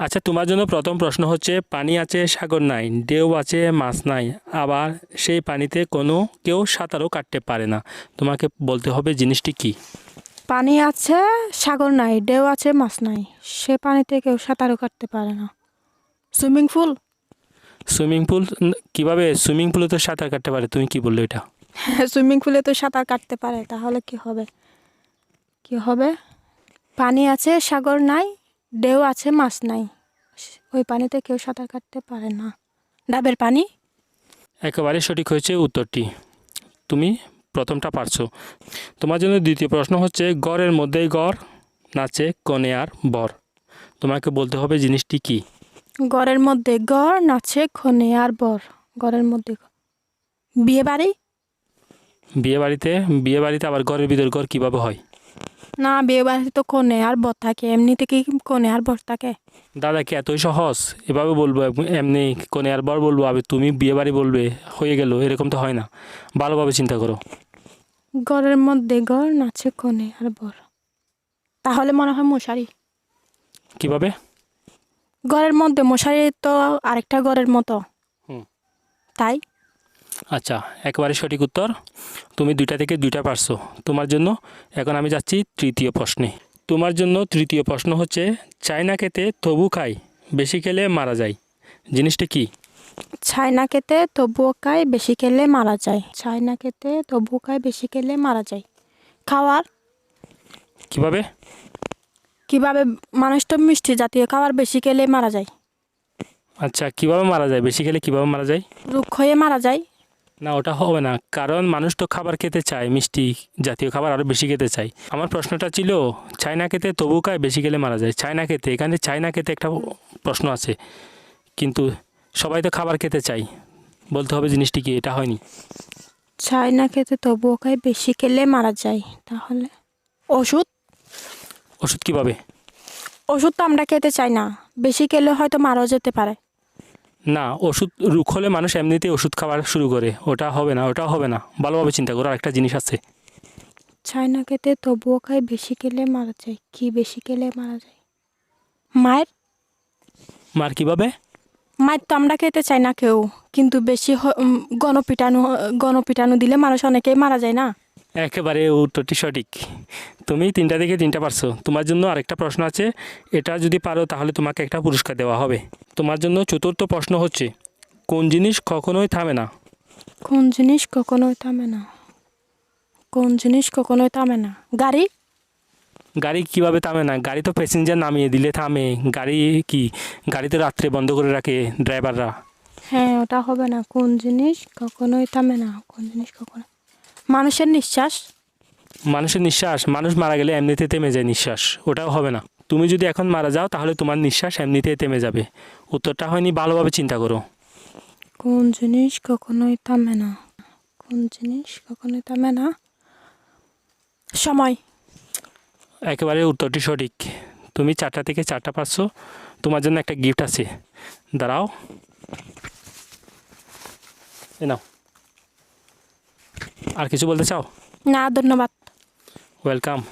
আচ্ছা তোমার জন্য প্রথম প্রশ্ন হচ্ছে পানি আছে সাগর নাই ঢেউ আছে মাছ নাই আবার সেই পানিতে কোনো কেউ সাঁতারও কাটতে পারে না। তোমাকে বলতে হবে জিনিসটি কি? পানি আছে সাগর নাই ঢেউ আছে মাছ নাই সে পানিতে কেউ সাঁতারও কাটতে পারে না। Swimming pool? সুইমিং পুল কীভাবে? সুইমিং পুলে তো সাঁতার কাটতে পারে তুমি কি বললে এটা? সুইমিং পুলে তো সাঁতার কাটতে পারে তাহলে কি হবে? কি হবে? পানি আছে সাগর নাই ঢেউ আছে মাছ নাই। ওই পানিতে কেউ সাঁতার কাটতে পারে না। ডাবের পানি? একেবারে সঠিক হয়েছে উত্তরটি। তুমি প্রথমটা পারছ। তোমার জন্য দ্বিতীয় প্রশ্ন হচ্ছে গড়ের মধ্যেই গড় নাচে কনে আর বর। তোমাকে বলতে হবে জিনিসটি কি? ঘরের মধ্যে গড় নাচে খনে আর বর। ঘরের মধ্যে বিয়ে বাড়ি বিয়ে বাড়িতে বিয়ে বাড়িতে আবার ঘরের ভিতর ঘর কীভাবে হয়? না বিয়ে বাড়িতে তো কনে আর বর থাকে এমনিতে কি কনে আর বর থাকে দাদা কি এতই সহজ? এভাবে বলব এমনি কনে আর বর বলব আবে তুমি বিয়ে বাড়ি বলবে হয়ে গেল এরকম তো হয় না। ভালোভাবে চিন্তা করো। ঘরের মধ্যে ঘর নাচে কনে আর বর। তাহলে মনে হয় মশারি। কীভাবে? ঘরের মধ্যে মশারি তো আরেকটা ঘরের মতো। তাই? আচ্ছা একেবারে সঠিক উত্তর। তুমি দুইটা থেকে দুইটা পারছ। তোমার জন্য এখন আমি যাচ্ছি তৃতীয় প্রশ্নে। তোমার জন্য তৃতীয় প্রশ্ন হচ্ছে চায়না খেতে তবু খাই বেশি খেলে মারা যায়। জিনিসটা কি? ছায়না খেতে তবুও খায় বেশি খেলে মারা যায়। ছায়না খেতে তবুও খায় বেশি খেলে মারা যায়। খাওয়ার? কীভাবে? কীভাবে মানুষ তো মিষ্টি জাতীয় খাবার বেশি খেলে মারা যায়। আচ্ছা কীভাবে মারা যায়? বেশি খেলে কীভাবে মারা যায়? রোগ হয়ে মারা যায়। না ওটা হবে না। কারণ মানুষ তো খাবার খেতে চায় মিষ্টি জাতীয় খাবার আরও বেশি খেতে চায়। আমার প্রশ্নটা ছিল চায়না খেতে তবু খায় বেশি খেলে মারা যায়? চায়না খেতে এখানে চায়না খেতে একটা প্রশ্ন আছে। কিন্তু সবাই তো খাবার খেতে চায়। বলতে হবে জিনিসটি কি এটা হয়নি। চায়না খেতে তবুও খায় বেশি খেলে মারা যায় তাহলে? ওষুধ? ওষুধ কীভাবে? ওষুধ তো আমরা খেতে চাই না। বেশি খেলে হয়তো মারাও যেতে পারে। না ওষুধ রুখ হলে মানুষ এমনিতেই ওষুধ খাবার শুরু করে। ওটা হবে না ওটা হবে না। ভালোভাবে চিন্তা করো আরেকটা জিনিস আছে। ছাইনা খেতে তবুও খায় বেশি খেলে মারা যায়। কি বেশি খেলে মারা যায়? মায়ের? মার কীভাবে? মায়ের তো আমরা খেতে চাই না কেউ। কিন্তু বেশি গণপিটানো গণপিটানো দিলে মানুষ অনেকেই মারা যায় না? একেবারে উত্তরটি সঠিক। তুমি তিনটা থেকে তিনটা পারছ। তোমার জন্য আরেকটা প্রশ্ন আছে। এটা যদি পারো তাহলে তোমাকে একটা পুরস্কার দেওয়া হবে। তোমার জন্য চতুর্থ প্রশ্ন হচ্ছে কোন জিনিস কখনোই থামে না? কোন জিনিস কখনোই থামে না? কোন জিনিস কখনোই থামে না? গাড়ি? গাড়ি কীভাবে থামে না? গাড়ি তো প্যাসেঞ্জার নামিয়ে দিলে থামে। গাড়ি কি? গাড়ি তো রাত্রে বন্ধ করে রাখে ড্রাইভাররা হ্যাঁ ওটা হবে না। কোন জিনিস কখনোই থামে না? কোন জিনিস কখনো মানুষের নিঃশ্বাস? মানুষের নিঃশ্বাস মানুষ মারা গেলে এমনিতে থেমে যায় নিঃশ্বাস ওটাও হবে না। তুমি যদি এখন মারা যাও তাহলে তোমার নিঃশ্বাস এমনিতেই থেমে যাবে। উত্তরটা হয়নি ভালোভাবে চিন্তা করো। কোন জিনিস কখনোই থামে না। কোন জিনিস কখনোই থামে না। সময়। একেবারে উত্তরটি সঠিক। তুমি চারটা থেকে চারটা পাচ্ছ তোমার জন্য একটা গিফট আছে। দাঁড়াও। এ নাও। আর কিছু বলতে চাও? না ধন্যবাদ। ওয়েলকাম